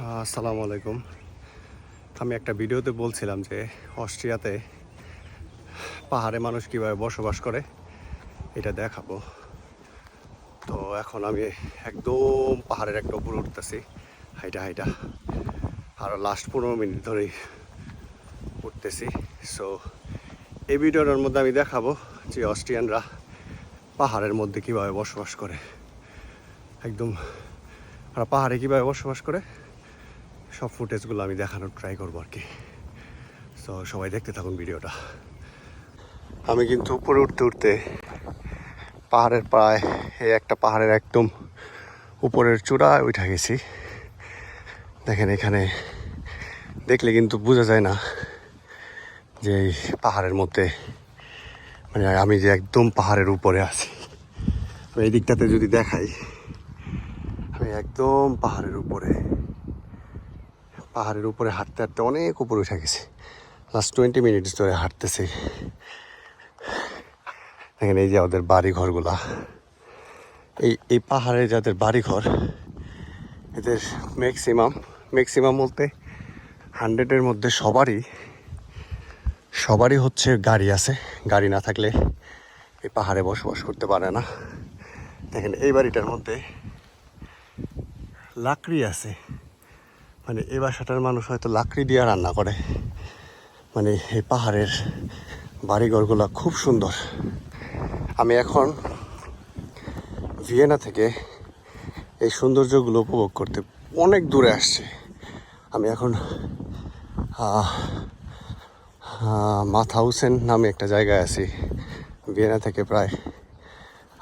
আসসালামু আলাইকুম। আমি একটা ভিডিওতে বলছিলাম যে অস্ট্রিয়াতে পাহাড়ে মানুষ কীভাবে বসবাস করে, এটা দেখাবো। তো এখন আমি একদম পাহাড়ের একটা উপরে উঠতেছি। হাইটা হাইটা আরও লাস্ট পনেরো মিনিট ধরেই উঠতেছি। সো এই ভিডিওটার মধ্যে আমি দেখাবো যে অস্ট্রিয়ানরা পাহাড়ের মধ্যে কীভাবে বসবাস করে। একদম আর পাহাড়ে কীভাবে বসবাস করে? সব ফুটেজগুলো আমি দেখানোর ট্রাই করব আর কি। তো সবাই দেখতে থাকুন ভিডিওটা। আমি কিন্তু উপরে উঠতে উঠতে পাহাড়ের প্রায় এই একটা পাহাড়ের একদম উপরের চূড়ায় উঠে গেছি। দেখেন এখানে দেখলে কিন্তু বোঝা যায় না যে এই পাহাড়ের মধ্যে মানে আমি যে একদম পাহাড়ের উপরে আছি। এই দিকটাতে যদি দেখাই, আমি একদম পাহাড়ের উপরে। পাহাড়ের উপরে হাঁটতে হাঁটতে অনেক উপরে উঠে গেছে। লাস্ট টোয়েন্টি মিনিটস ধরে হাঁটতেছি। দেখেন এই যে ওদের বাড়ি ঘরগুলা এই এই পাহাড়ে যাদের বাড়ি ঘর এদের ম্যাক্সিমাম ম্যাক্সিমাম বলতে হান্ড্রেডের মধ্যে সবারই সবারই হচ্ছে গাড়ি আছে। গাড়ি না থাকলে এই পাহাড়ে বসবাস করতে পারে না। দেখেন এই বাড়িটার মধ্যে লাকড়ি আছে। মানে এ বাসাটার মানুষ হয়তো লাকড়ি দিয়ে রান্না করে। মানে এই পাহাড়ের বাড়িঘরগুলো খুব সুন্দর। আমি এখন ভিয়েনা থেকে এই সৌন্দর্যগুলো উপভোগ করতে অনেক দূরে আসছে। আমি এখন মাথাউসেন নামে একটা জায়গায় আছি। ভিয়েনা থেকে প্রায়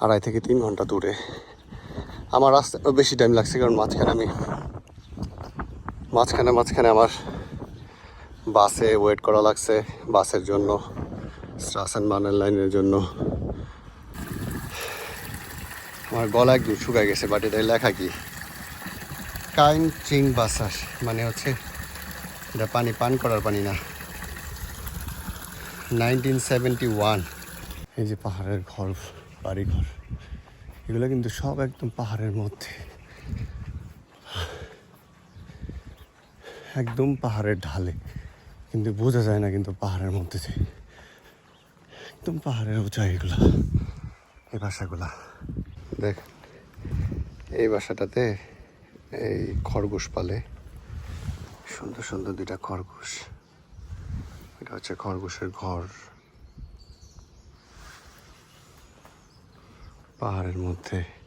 আড়াই থেকে তিন ঘণ্টা দূরে। আমার রাস্তা বেশি টাইম লাগছে কারণ মাঝখানে আমি মাঝখানে মাঝখানে আমার বাসে ওয়েট করা লাগছে, বাসের জন্য স্ট্রাসেন মানের লাইনের জন্য। আমার গলা একদম শুকায় গেছে বাট এটাই লেখা কি? কাইন চিং বাসাস মানে হচ্ছে এটা পানি পান করার পানি না। নাইনটিন সেভেন্টি ওয়ান এই যে পাহাড়ের ঘর বাড়ি ঘর এগুলো কিন্তু সব একদম পাহাড়ের মধ্যে। একদম পাহাড়ের ঢালে। কিন্তু বোঝা যায় না কিন্তু পাহাড়ের মধ্যে যে। একদম পাহাড়ের উঁচাই এগুলো। এই বাসাগুলা। দেখ, এই বাসাটাতে এই খরগোশ পালে। সুন্দর সুন্দর দুইটা খরগোশ। এটা হচ্ছে খরগোশের ঘর। পাহাড়ের মধ্যে।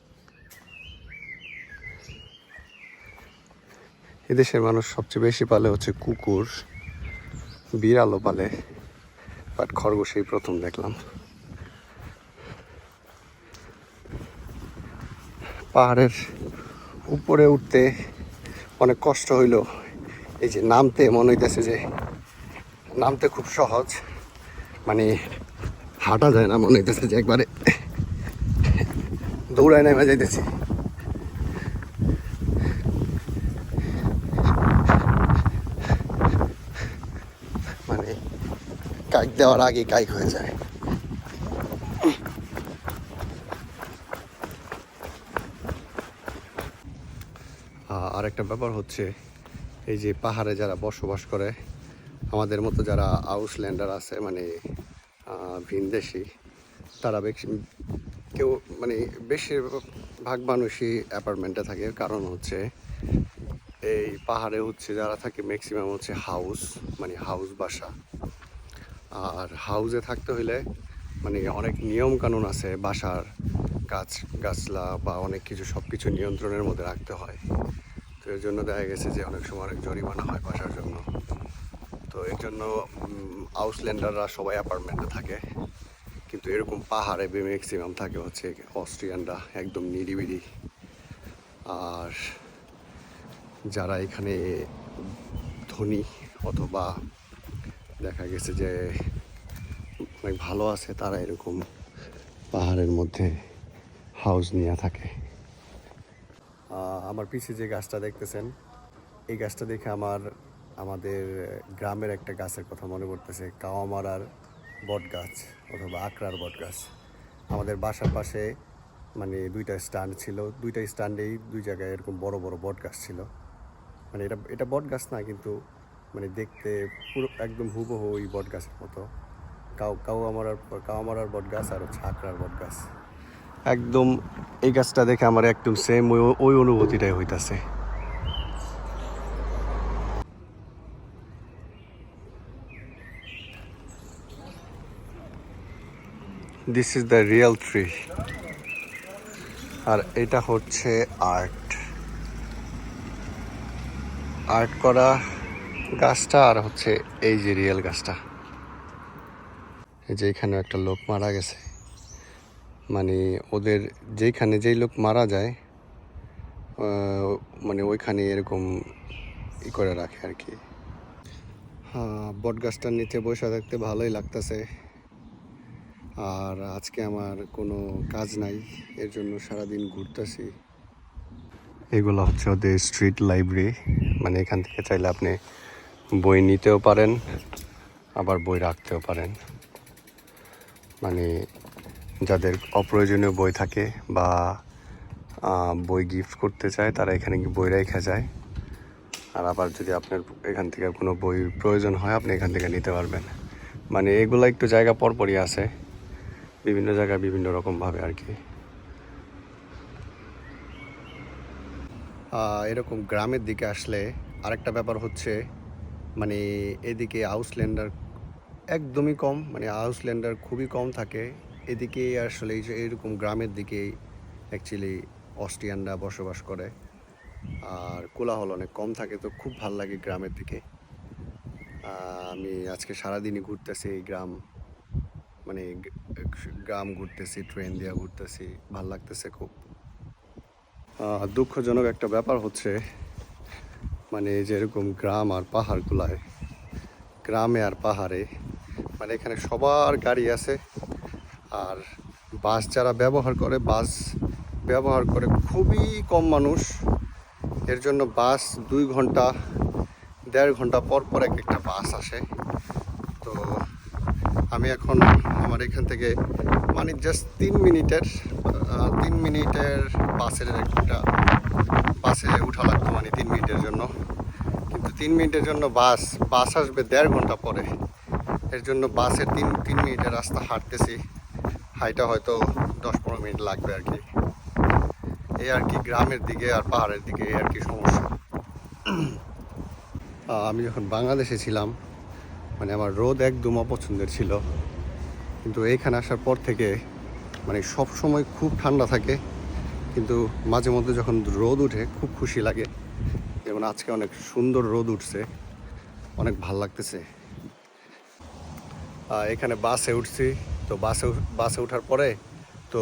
এদেশের মানুষ সবচেয়ে বেশি পালে হচ্ছে কুকুর বিড়ালও পালে, বাট খরগোশেই প্রথম দেখলাম। পাহাড়ের উপরে উঠতে অনেক কষ্ট হইল। এই যে নামতে মনে হইতেছে যে নামতে খুব সহজ মানে হাঁটা যায় না মনে হইতেছে যে একবারে দৌড়ায় নেমে যাইতেছি মানে কাক দেওয়ার আগে কাইক হয়ে যায়। আর একটা ব্যাপার হচ্ছে, এই যে পাহাড়ে যারা বসবাস করে, আমাদের মতো যারা আউসল্যান্ডার আছে মানে ভিনদেশি, তারা কেউ মানে বেশিরভাগ মানুষই অ্যাপার্টমেন্টে থাকে। কারণ হচ্ছে, এই পাহাড়ে হচ্ছে যারা থাকে ম্যাক্সিমাম হচ্ছে হাউস মানে হাউস বাসা। আর হাউজে থাকতে হইলে মানে অনেক নিয়ম কানুন আছে, বাসার গাছ গাছলা বা অনেক কিছু সব কিছু নিয়ন্ত্রণের মধ্যে রাখতে হয়। তো এর জন্য দেখা গেছে যে অনেক সময় অনেক জরিমানা হয় বাসার জন্য। তো এর জন্য হাউস আউসল্যান্ডাররা সবাই অ্যাপার্টমেন্টে থাকে। কিন্তু এরকম পাহাড়ে ম্যাক্সিমাম থাকে হচ্ছে অস্ট্রিয়ানরা, একদম নিরিবিলি। আর যারা এখানে ধনী অথবা দেখা গেছে যে অনেক ভালো আছে, তারা এরকম পাহাড়ের মধ্যে হাউস নিয়ে থাকে। আমার পিছে যে গাছটা দেখতেছেন, এই গাছটা দেখে আমার, আমাদের গ্রামের একটা গাছের কথা মনে পড়তেছে, কাওয়ামারার বট গাছ অথবা আকরার বট গাছ আমাদের বাসার পাশে মানে দুইটা স্ট্যান্ড ছিল, দুইটা স্ট্যান্ডেই দুই জায়গায় এরকম বড় বড় বট গাছ ছিল। মানে এটা এটা বট গাছ না, কিন্তু মানে দেখতে পুরো একদম হুবহু ওই বট গাছের মতো। কাউ কাউ আমার কাউ আমার বট গাছ আর হচ্ছে আকরার বট গাছ একদম এই গাছটা দেখে আমার একদম সেম ওই ওই অনুভূতিটাই হইতাছে। This is the real tree আর এটা হচ্ছে আর্ট আর্ট করা গাছটা আর হচ্ছে এই যে রিয়েল গাছটা। এই যে এখানে একটা লোক মারা গেছে। মানে ওদের যেখানে যেই লোক মারা যায় মানে ওইখানে এরকম ই করে রাখে আর কি। হ্যাঁ বট গাছটার নিচে বসে থাকতে ভালোই লাগতেছে। আর আজকে আমার কোনো কাজ নাই, এর জন্য সারাদিন ঘুরতেছি। এগুলো হচ্ছে ওদের স্ট্রিট লাইব্রেরি। মানে এখান থেকে চাইলে আপনি বই নিতেও পারেন, আবার বই রাখতেও পারেন। মানে যাদের অপ্রয়োজনীয় বই থাকে বা বই গিফট করতে চায়, তারা এখানে বই রেখে যায়। আর আবার যদি আপনার এখান থেকে কোনো বই প্রয়োজন হয়, আপনি এখান থেকে নিতে পারবেন। মানে এগুলো একটু জায়গা পরপরই আছে। বিভিন্ন জায়গায় বিভিন্ন রকমভাবে আর কি। এরকম গ্রামের দিকে আসলে আরেকটা ব্যাপার হচ্ছে মানে এদিকে আউসল্যান্ডার একদমই কম মানে আউসল্যান্ডার খুবই কম থাকে। এদিকে আসলে এই যে এরকম গ্রামের দিকেই অ্যাকচুয়ালি অস্ট্রিয়ানরা বসবাস করে। আর কোলাহল অনেক কম থাকে, তো খুব ভালো লাগে গ্রামের দিকে। আমি আজকে সারাদিনই ঘুরতেছি এই গ্রাম মানে গ্রাম ঘুরতেছি, ট্রেন দিয়ে ঘুরতেছি, ভালো লাগতেছে খুব। দুঃখজনক একটা ব্যাপার হচ্ছে মানে যেরকম গ্রাম আর পাহাড়গুলায়, গ্রামে আর পাহাড়ে মানে এখানে সবার গাড়ি আছে। আর বাস যারা ব্যবহার করে, বাস ব্যবহার করে খুবই কম মানুষ। এর জন্য বাস দুই ঘণ্টা, দেড় ঘণ্টা পর পর এক একটা বাস আসে। তো আমি এখন আমার এখান থেকে মানে জাস্ট তিন মিনিটের তিন মিনিটের বাসের একটা বাসে উঠা লাগতো মানে তিন মিনিটের জন্য। কিন্তু তিন মিনিটের জন্য বাস বাস আসবে দেড় ঘণ্টা পরে। এর জন্য বাসের তিন তিন মিনিটের রাস্তা হাঁটতেছি। হাইটা হয়তো দশ পনেরো মিনিট লাগবে আর কি। এই আর কি গ্রামের দিকে আর পাহাড়ের দিকে এই আর কি সমস্যা। আমি যখন বাংলাদেশে ছিলাম মানে আমার রোদ একদম অপছন্দের ছিল। কিন্তু এইখানে আসার পর থেকে মানে সব সময় খুব ঠান্ডা থাকে। কিন্তু মাঝে মধ্যে যখন রোদ উঠে খুব খুশি লাগে। যেমন আজকে অনেক সুন্দর রোদ উঠছে, অনেক ভালো লাগতেছে। এখানে বাসে উঠছি, তো বাসে বাসে ওঠার পরে তো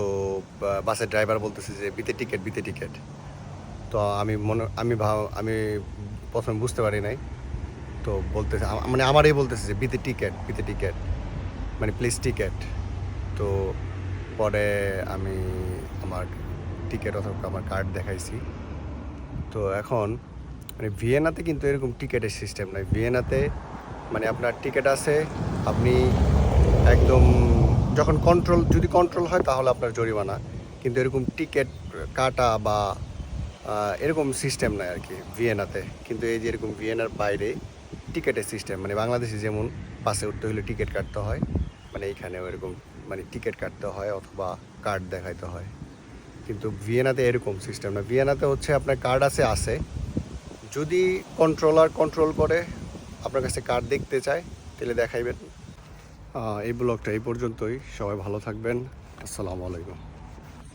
বাসের ড্রাইভার বলতেছে যে, বিতে টিকিট বিতে টিকিট। তো আমি মনে, আমি ভাব, আমি প্রথমে বুঝতে পারি নাই। তো বলতেছে মানে আমারই বলতেছে যে, বিতে টিকিট বিতে টিকিট মানে প্লিজ টিকিট। তো পরে আমি আমার টিকিট অথবা আমার কার্ড দেখাইছি। তো এখন মানে ভিয়েনাতে কিন্তু এরকম টিকিটের সিস্টেম নাই। ভিয়েনাতে মানে আপনার টিকিট আছে, আপনি একদম যখন কন্ট্রোল যদি কন্ট্রোল হয় তাহলে আপনার জরিমানা। কিন্তু এরকম টিকিট কাটা বা এরকম সিস্টেম নাই আর কি ভিয়েনাতে। কিন্তু এই যে এরকম ভিয়েনার বাইরে টিকিটের সিস্টেম মানে বাংলাদেশে যেমন বাসে উঠতে হলে টিকিট কাটতে হয় মানে এইখানেও এরকম মানে টিকিট কাটতে হয় অথবা কার্ড দেখাইতে হয়। কিন্তু ভিয়েনাতে এরকম সিস্টেম না। ভিয়েনাতে হচ্ছে আপনার কার্ড আছে আসে যদি কন্ট্রোলার কন্ট্রোল করে, আপনার কাছে কার্ড দেখতে চায়, তাহলে দেখাইবেন। এই ব্লগটা এই পর্যন্তই। সবাই ভালো থাকবেন। আসসালামু আলাইকুম।